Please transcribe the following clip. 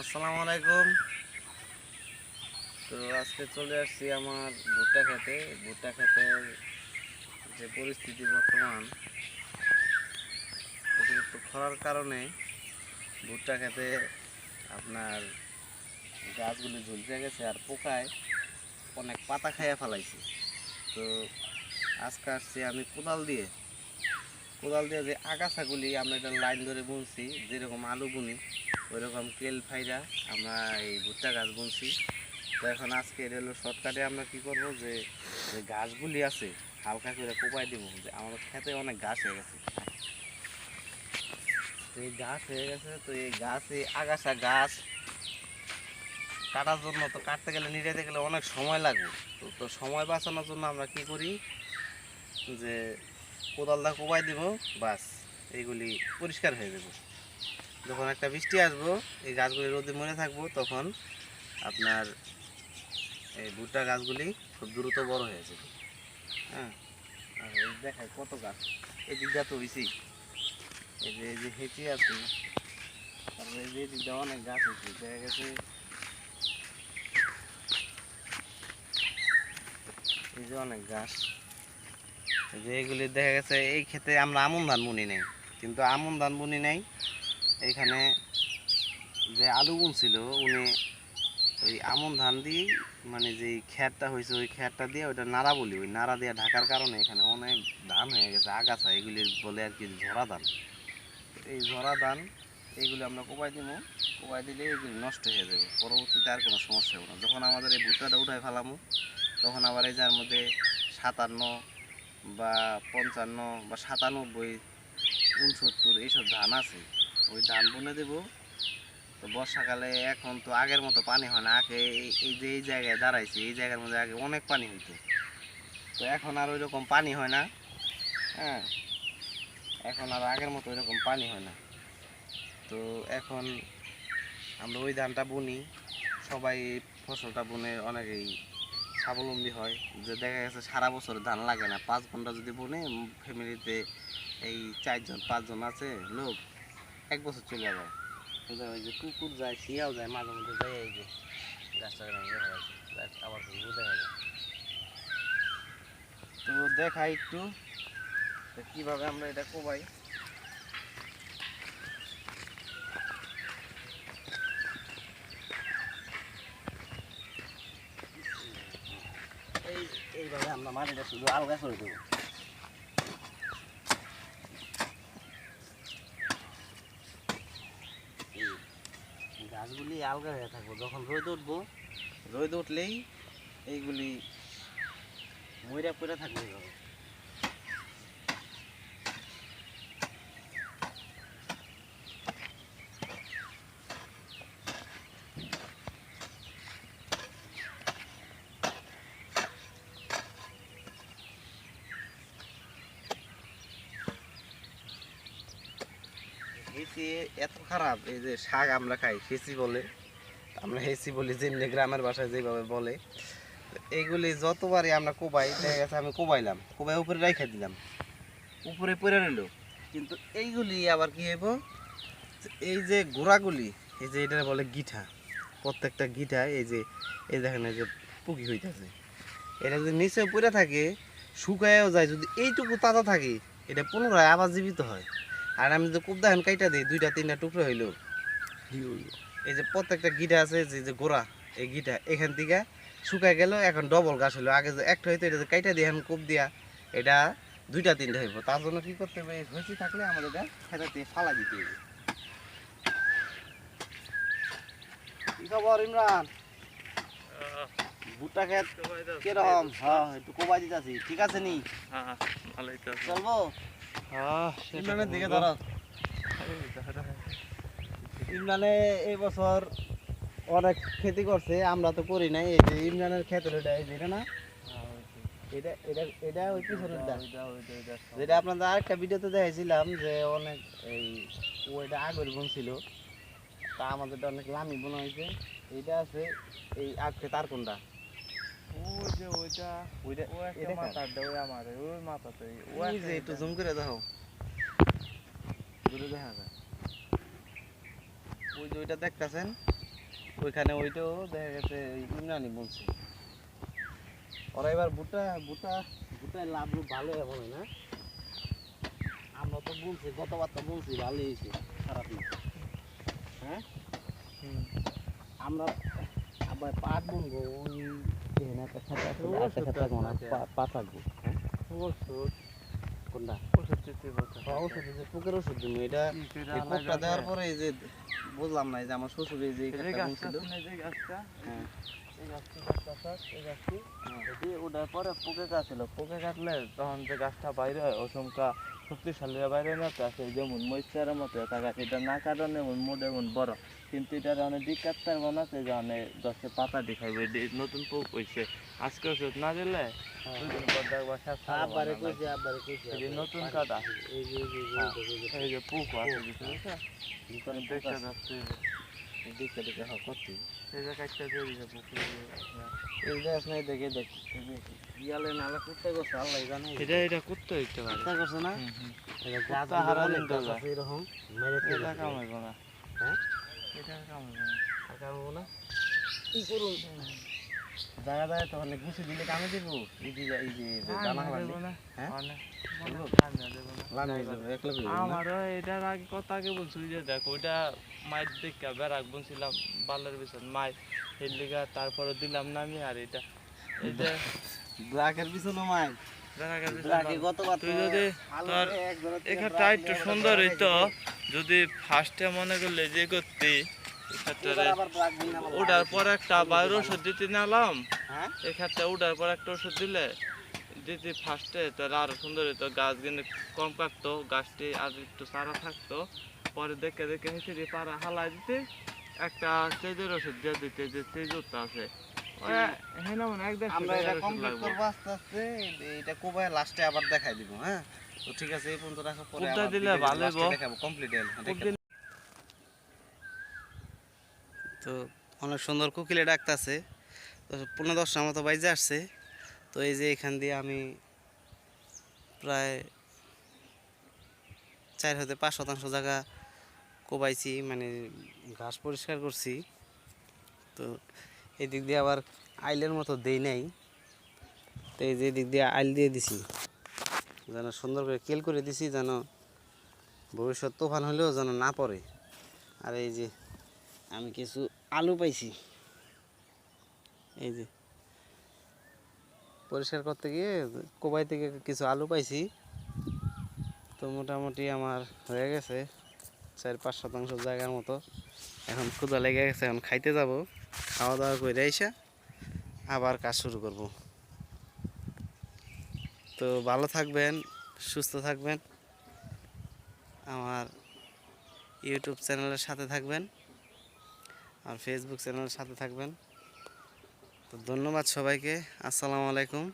আসসালামু আলাইকুম। তো আজকে চলে আসছি আমার ভুট্টা খেতে। ভুট্টা খেতের যে পরিস্থিতি বর্তমান, অতিরিক্ত খরার কারণে ভুট্টা খেতে আপনার গাছগুলি ঝুলছে গেছে আর পোকায় অনেক পাতা খাইয়া ফেলাইছে। তো আজকে আসছি আমি কোদাল দিয়ে। কোদাল দিয়ে যে আগাছাগুলি আমরা এটা লাইন ধরে বুনছি, যেরকম আলু বুনি ওইরকম কেল ফাইরা আমরা এই ভুট্টা গাছ বুনছি। তো এখন আজকে এটা হলো শর্টকাটে আমরা কি করব যে গাছগুলি আছে, হালকা করে কোপাই দিব। যে আমাদের খেতে অনেক গাছ হয়ে গেছে। তো এই গাছ হয়ে গেছে, তো এই গাছ আগাছা গাছ কাটার জন্য তো কাটতে গেলে নিরাইতে গেলে অনেক সময় লাগবে। তো তো সময় বাঁচানোর জন্য আমরা কি করি যে কোদালটা কোপাই দিব, বাস এইগুলি পরিষ্কার হয়ে যাবে। যখন একটা বৃষ্টি আসব, এই গাছগুলি রোদে মরে থাকব, তখন আপনার এই ভুট্টা গাছগুলি খুব দ্রুত বড় হয়ে যাবে। হ্যাঁ? আর দেখায় কত গাছ। এই দিকটা তো হয়েছেই এই যে এই যে হেঁচি আছে তারপরে এই যে দিকটা অনেক গাছ হয়েছে দেখা গেছে এই যে অনেক গাছ। যে এগুলি দেখা গেছে, এই ক্ষেতে আমরা আমন ধান বুনি নাই, কিন্তু আমন ধান বুনি নাই এইখানে যে আলু বুনছিল, উনি ওই আমন ধান দিয়ে মানে যে খ্যারটা হয়েছে, ওই খ্যারটা দিয়ে ওইটা নাড়া বলি, ওই নাড়া দিয়ে ঢাকার কারণে এখানে অনেক ধান হয়ে গেছে, আগাছা, এগুলি বলে আর কি ঝরা ধান। এই ঝরা ধান এইগুলি আমরা কোপাই দিব, কোপাই দিলে এগুলি নষ্ট হয়ে যাবে, পরবর্তীতে আর কোনো সমস্যা হবে না। যখন আমাদের এই ভুট্টাটা উঠাই ফেলামো, তখন আবার এই যার মধ্যে সাতান্ন বা পঞ্চান্ন বা সাতানব্বই, উনসত্তর, এইসব ধান আছে। ওই ধান বুনে দেব। তো বর্ষাকালে এখন তো আগের মতো পানি হয় না। আগে এই- যে এই জায়গায় দাঁড়াইছে, এই জায়গার মধ্যে আগে অনেক পানি হইতো। তো এখন আর ওই রকম পানি হয় না। হ্যাঁ এখন আর আগের মতো ওইরকম পানি হয় না। তো এখন আমরা ওই ধানটা বুনি। সবাই ফসলটা বুনে, অনেকেই স্বাবলম্বী হয়। যে দেখা গেছে সারা বছর ধান লাগে না। পাঁচ ঘণ্টা যদি বুনে ফ্যামিলিতে এই চারজন, পাঁচজন আছে, লোক এক বছর চলে যায়। কিন্তু ওই যে কুকুর যায় শিয়াও যায়, মাঝে মধ্যে যায়, এই যে গাছটা ভেঙে ফেলাইছে আবার ঘুরবো, দেখা যায় তো দেখাই একটু কীভাবে আমরা এটা কোবাই। এই, এইভাবে আমরা মাটিটা শুধু আলগা করে দেবো। গাছগুলি আলগা হয়ে থাকব যখন রোদ উঠবো। রোদ উঠলেই এইগুলি ময়রা পড়ে থাকবে এইভাবে এত খারাপ, এই যে শাক আমরা খাই হেসি বলে। আমরা হেসি বলি যেমনি গ্রামের ভাষায় যেভাবে বলে। এইগুলি যতবারই আমরা কোবাই, দেখা গেছে আমি কোবাইলাম, কোবাই উপরে রাইখা দিলাম। উপরে পড়ে রইল কিন্তু এইগুলি আবার কি হইব? এই যে গোড়াগুলি, এই যে এটা বলে গিঠা। প্রত্যেকটা গিঠা, এই যে, এই দেখেন এই যে পুকি হইতেছে। এটা যদি নিচে পড়ে থাকে, শুকায়ও যায়। যদি এইটুকু তাজা থাকে, এটা পুনরায় আবার জীবিত হয়। আর আমি যদি খুব দেখেন কাইটা দিই দুইটা তিনটা টুকরো হইল। এই যে প্রত্যেকটা গিটা আছে যে যে গোড়া এই গিটা এখান থেকে শুকায় গেল এখন ডবল গাছ হইল। আগে যে একটা হইতো এটা যে কাইটা দিয়ে এখন কোপ দিয়া এটা দুইটা তিনটা হইব। তার জন্য কি করতে হবে? এই হয়েছি থাকলে আমাদের এটা খেতে দিয়ে ফালা দিতে হবে। কি খবর ইমরান? ভুট্টা খেত কীরকম? হ্যাঁ একটু কোবাই দিতেছি। ঠিক আছে নি? চলবো? ইমরানের দিকে ইমরানে এই বছর অনেক খেতি করছে আমরা তো করি নাই। এই যে ইমরানের ক্ষেত এটা এই না? এটা এটা এটা ওই পিছনেরটা যেটা আপনাদের আরেকটা ভিডিওতে দেখেছিলাম যে অনেক এই ওইটা আগের বোন ছিল। তা আমাদেরটা অনেক লামি বোন হয়েছে। এইটা আছে এই আজকে তার কোনটা? ওই যে ওইটা ওইটা ও একটা এটা কার? ওই আমার ওই মাথাতে ওই যে একটু জুম করে দেখো দূরে দেখা যায় ওই যে ওইটা দেখতেছেন ওইখানে ওইটাও দেখা গেছে ইমরানি বলছে ওরা এবার ভুট্টা ভুট্টা ভুট্টায় লাভ ভালো হবে না আমরা তো বলছি গতবার তো বলছি ভালোই হয়েছে খারাপ না হ্যাঁ আমরা আবার পাট বুনবো ওই একটা খেতে আছে ও, একটা খেতে আছে আছে। হ্যাঁ? ওষুধ? কোনটা? ওষুধ দিতে বলতে হ্যাঁ, ওষুধ যে পোকের ওষুধ দিবো এটা পোকটা দেওয়ার পরে এই যে বুঝলাম না এই যে আমার শ্বশুর এই যে গাছটা হ্যাঁ এই গাছটা? হ্যাঁ আছে, ওটার পরে পোকে কাটছিল পোকে কাটলে তখন যে গাছটা বাইরে হয় অসংখ্য শক্তিশালী বাইরে না আছে যেমন মৈচারের মতো গাছ এটা না কারণে মোটে এমন বড়। কিন্তু এটার অনেক দিক কাটতে পারব না সেই জন্য দশে পাতা দেখাইবে নতুন পোক হয়েছে আজকে ওষুধ না দিলে দুই দিন পর দেখবা সাত সাত আবারে বানানো কইছে আবারে কইছে এই যে নতুন কাটা। এই যে যে যে, হ্যাঁ। এই যে, যে যে পোক আছে পারছ দেখতে যাচ্ছে। এই দিকে দিকে হ্যাঁ এই যে কাটতে দিয়ে দিছে এই যে আসলে দেখে দেখ ইয়ালে নালা কুত্তে করছে আল্লাহ জানে। এটা এটা করতে হইতে পারে। কুত্তে করছে না। এটা কুত্তা হারালে এরকম মেরে এটা কাম কামাইব না। হ্যাঁ? এটা কামাইব না। কামাবো না? কি করুন? জায়গা জায়গা তো অনেক গুছি দিলে কামে দিব। এই যে এই যে দানা হ্যাঁ? আমারও এটার আগে কথা আগে বলছি যে দেখো ওইটা মায়ের দিকে বেড়াক বলছিলাম বালের পিছন মাই এর তারপরে দিলাম না আমি আর এটা। এই ব্ল্যাকের পিছনে যদি ফার্স্টে মনে করলে যে করতি আবার আবার ওটার পর একটা বাইরে ওষুধ দিতে নালাম। হ্যাঁ? এক্ষেত্রে উঠার পর একটা ওষুধ দিলে দিতে ফার্স্টে তোর আরও সুন্দর হতো গাছ কম কাটতো গাছটি আর একটু সারা থাকতো। পরে দেখে দেখে পাড়া হালাই দিতে একটা তেজের ওষুধ দিয়ে দিতে যে তেজ আছে আমরা এটা কমপ্লিট করব আস্তে আস্তে এটা কোবায় লাস্টে আবার দেখাই দিব হ্যাঁ? তো ঠিক আছে এই পর্যন্ত রাখার পরে দিলে ভালো। দেখাবো কমপ্লিট খুব দিন তো অনেক সুন্দর কোকিলে ডাকতেছে। তো পনেরো দশটার মতো বাইজে আসছে। তো এই যে এখান দিয়ে আমি প্রায় চার হতে পাঁচ শতাংশ জায়গা কোবাইছি মানে ঘাস পরিষ্কার করছি। তো এই দিক দিয়ে আবার আইলের মতো দেই নাই। তো এই যে দিক দিয়ে আইল দিয়ে দিছি। যেন সুন্দর করে কেল করে দিছি, যেন ভবিষ্যৎ তুফান হলেও যেন না পড়ে। আর এই যে আমি কিছু আলু পাইছি। এই যে। পরিষ্কার করতে গিয়ে কোবাই থেকে কিছু আলু পাইছি। তো মোটামুটি আমার হয়ে গেছে চার পাঁচ শতাংশ জায়গার মতো। এখন ক্ষুদা লেগে গেছে, এখন খাইতে যাব। খাওয়া দাওয়া করে এসে আবার কাজ শুরু করব। তো ভালো থাকবেন, সুস্থ থাকবেন। আমার ইউটিউব চ্যানেলের সাথে থাকবেন। আর ফেসবুক চ্যানেলের সাথে থাকবেন। তো ধন্যবাদ সবাইকে। আসসালামু আলাইকুম।